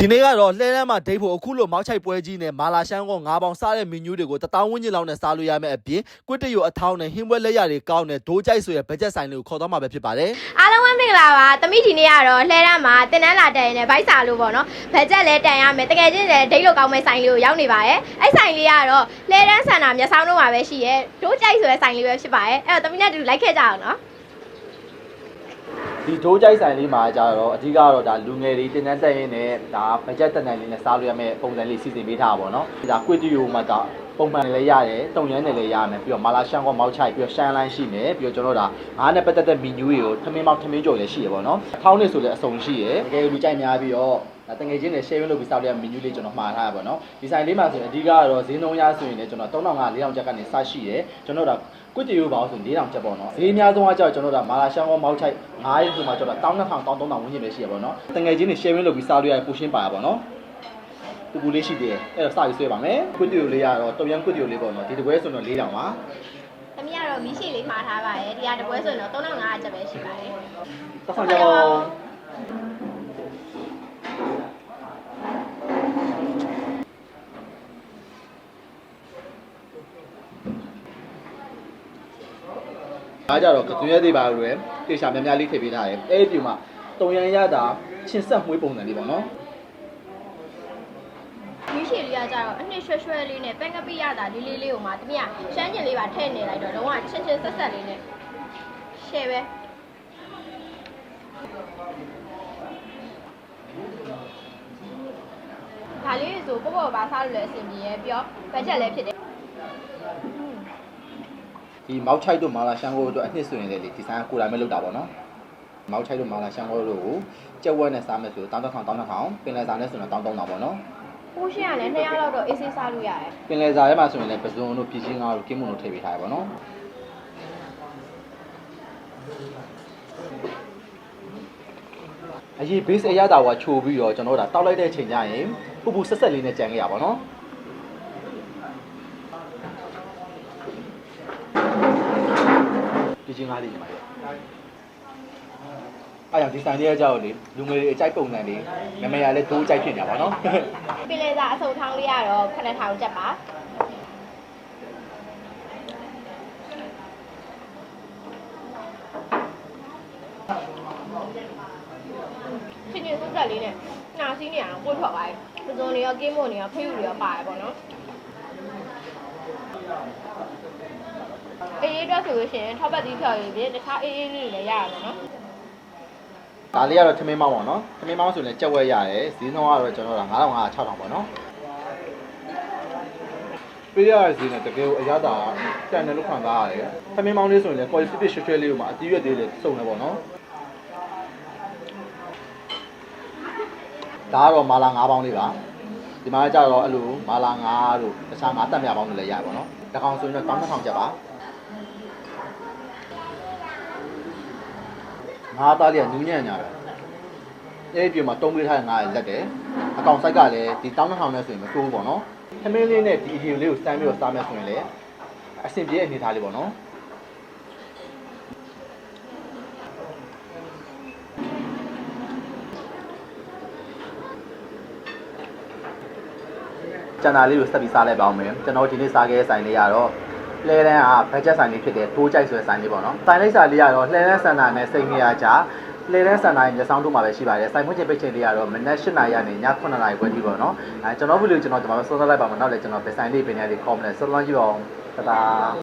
ဒီနေ့ကတော့လှဲလန်းမှာဒိတ်ဖို့အခုလိုမောက်ချိုက်ပွဲကြီးနဲ့မာလာရှမ်းကောငါးပေါင်စားတဲ့မီနူးတွေကိုတပေါင်းဝန်းကျင်လောက်နဲ့စားလို့ရမယ့်အပြင်ကွတ်တရီအထောင်းနဲ့ဟင်းပွဲလက်ရတွေကောင်းတဲ့ဒိုးကြိုက်ဆိုရဲ့ဘတ်ဂျက်ဆိုင်တွေကိုခေါ်တော့မှာပဲဖြစ်ပါတယ်အားလုံးပဲမင်္ဂလာပါတမိဒီနေ့ကတော့လှဲရမ်းမှာတင်တန်းလာတက်ရင်လည်းဗိုက်စာလို့ပေါ့နော်ဘတ်ဂျက်လည်းတန်ရမယ်တကယ်ချင်းလည်းဒိတ်လို့ကောင်းမဲ့ဆိုင်လေးကိုရောက်နေပါရဲ့အဲ့ဆိုင်လေးကတော့လှဲရမ်းဆန်တာမျက်စောင်းတော့မှာပဲရှိရဲ့ဒိုးကြိုက်ဆိုတဲ့ဆိုင်လေးပဲဖြစ်ပါရဲ့အဲ့တော့တမိနဲ့အတူလိုက်ခဲ့ကြအောင်နော် ဒီဒိုးကြိုက်ဆိုင်လေးမှာကြတော့အဓိကတော့ဒါလူငယ်တွေတင်တန်းတက်ရင်းနဲ့ဒါဘတ်ဂျက်တက်နိုင်လေးနဲ့စားလို့ရမယ့်ပုံစံလေးစီစဉ်ပေးထားပါဘောနော်ဒါကွတ်တရီမှာဒါပုံမှန်လည်းရတယ်တုံရမ်းနဲ့လည်းရမယ်ပြီးတော့မာလာရှမ်းကောမောက်ချိုက်ပြီးတော့ရှမ်းလိုင်းရှိမယ်ပြီးတော့ကျွန်တော်တို့ဒါငါးနဲ့ပတ်သက်တဲ့မီနူးတွေကိုထမင်းမောက်ထမင်းကြော်လည်းရှိရပါတော့အထောင်းနေဆိုလည်းအစုံရှိရတကယ်လူကြိုက်များပြီးတော့ဒါတငယ်ချင်းတွေ sharing လုပ်ပြီးစောက်တဲ့မီနူးလေးကျွန်တော်မှားထားရပါတော့ဒီဆိုင်လေးမှာဆိုရင်အဓိကတော့ဈေးနှုန်းရဆိုရင်လည်းကျွန်တော်3500 4000ကျပ်ကနေစရှိရကျွန်တော်တို့ဒါ ကွတ်တီရိုပါဆိုရင်4000ကျပ်ပေါ့နော်ဈေးအများဆုံးကကြောက်ကျွန်တော်တို့ဒါမာလာရှမ်းကောမောက်ချိုက်9ရက်ဆိုမှကျွန်တော်1200 1300ဝန်းကျင်ပဲရှိရပါတော့တငယ်ချင်းတွေ sharing လုပ်ပြီးစောက်ရရပူရှင်းပါရပါတော့ပူပူလေးရှိသေးတယ်အဲ့တော့စပြီးဆွဲပါမယ်ကွတ်တီရိုလေးကတော့တုံရန်ကွတ်တီရိုလေးပေါ့နော်ဒီတပွဲဆိုတော့4000ပါတမိကတော့မီးရှိလေးမှာထားပါရဲ့ဒီဟာတပွဲဆိုရင်တော့3500ကျပ်ပဲရှိပါရဲ့တစ်ခါကျ တော့အားကြတော့ကသွင်းရသေးပါလို့ရယ်တေချာများများလေးထည့်ပေးထားတယ်အဲ့ဒီပြူမှာတုံရန်ရတာချင်းဆက်မွေးပုံစံလေးပေါ့နော်မီးရှိလေးကကြတော့အနှစ်ရွှဲရွှဲလေးနဲ့ပန်းကပိရတာလေးလေးလေးကိုမှတမိကရှမ်းကျင်လေးပါထည့်နေလိုက်တော့လုံးဝချင်းချင်းဆက်ဆက်လေးနဲ့ရှယ်ပဲဒါလေးဆိုပေါ့ပေါ့ပါစားလို့လည်းအဆင်ပြေရဲ့ပြီးတော့ဘတ်ဂျက်လည်းဖြစ်တယ် ဒီမောက်ချိုက်တို့မာလာရှန်ကိုတို့အနှစ်ဆိုရင်လေဒီဆိုင်ကကိုယ်တိုင်ပဲလုပ်တာပေါ့နော်မောက်ချိုက်တို့မာလာရှန်ကိုတို့ကိုကြက်ဝက်နဲ့စားမယ်ဆိုတော့1000 1000 1000ပင်လယ်စာနဲ့ဆိုတော့1000 1000ပေါ့နော်ပိုးရှင်းကလည်း2ယောက်လောက်တော့အေးဆေးစားလို့ရတယ်ပင်လယ်စာထဲမှာဆိုရင်လည်းပဇွန်တို့ပြည်ချင်းကားတို့ကင်းမွန်တို့ထည့်ပေးထားရပါတော့အရေး base အရတာကချိုပြီးတော့ကျွန်တော်တို့ဒါတောက်လိုက်တဲ့ချိန်ကျရင်ပူပူဆက်ဆက်လေးနဲ့ကြံခဲ့ရပါတော့ပြည် ချင်းကားလေးညီမလေးအဲ့ကြောင့်ဒီဆိုင်လေးကကြောက်လေလူငယ်တွေအကြိုက်ပုံစံလေးမမေရလဲဒိုးကြိုက်ဖြစ်ကြပါတော့ပင်လယ်စာအစုံထောင်းလေးကတော့9000ကျပ်ပါချင်းချင်းဆက်ဆက်လေးနဲ့နာစီးနေအောင်ပွတ်ထွက်သွားတယ်။ပစုံတွေရောကင်းမွန်တွေရောဖေးယူတွေရောပါတယ်ပေါ့နော်။အေးအတွ က်ဆိုလို့ရှိရင်ထောက်ပတ်သီးဖြော်ရည်ပြင်တခြားအေးအေးလေးတွေလည်းရရမယ်နော်ဒါလေးကတော့ထမင်းမောင်းပါနော်ထမင်းမောင်းဆိုရင်လည်းကြက်ဝက်ရတယ်ဈေးနှုန်းကတော့ကျွန်တော်တို့9500 6000ပေါ့နော်ပေးရတဲ့ဈေးနဲ့တကယ်ကိုအရသာတန်တယ်လို့ခံစားရတယ်ထမင်းမောင်းလေးဆိုရင်လည်း quality ဖြစ်ရွှဲရွှဲလေးကိုမှအတီးရွက်သေးလေးစုံတယ်ပေါ့နော်ဒါကတော့မာလာ9ပေါင်းလေးပါဒီမှာကျတော့အဲ့လိုမာလာ9တို့တခြား9တက်မြပေါင်းတွေလည်းရပါတော့နော်တစ်ကောင်ဆိုရင်တော့1200ကျပ်ပါ ငါးသားလေးကနူးညံ့ညာပဲအဲ့ဒီပြမှာတုံးပေးထားတဲ့ငါးရလက်တယ်အကောင်ဆိုင်ကလည်းဒီ1200နဲ့ဆိုရင်မဆိုးဘူးပေါ့နော်ထမင်းလေးနဲ့ဒီအဟီလေးကိုစမ်းပြီးတော့စားမယ်ဆိုရင်လည်းအဆင်ပြေတဲ့အနေအထားလေးပေါ့နော်ကျန်တာလေးကိုဆက်ပြီးစားလိုက်ပါအောင်မယ်ကျွန်တော်ဒီနေ့စားခဲ့တဲ့ဆိုင်လေးကတော့ လှဲတန်းကဘတ်ဂျက်ဆိုင်လေးဖြစ်တဲ့တိုးကြိုက်ဆိုတဲ့ဆိုင်လေးပေါ့နော်ဆိုင်လေးစာလေးကတော့လှဲတန်းစန္ဒာနဲ့စိတ်နေရကြလေတဲ့စန္ဒာရဲ့မျက်စောင်းတို့မှာပဲရှိပါတယ်စိုင်ဖွင့်ချိန်ပိတ်ချိန်လေးကတော့မနက်၈နာရီကနေည9နာရီခွဲထိပေါ့နော်အဲကျွန်တော်ဗီဒီယိုကျွန်တော်ဒီမှာစောစောလိုက်ပါမယ်နောက်လည်းကျွန်တော်ဗီဆိုင်လေးပင်နေလေးခေါ်မလဲစောစောကြည့်ပါအောင်တဒါ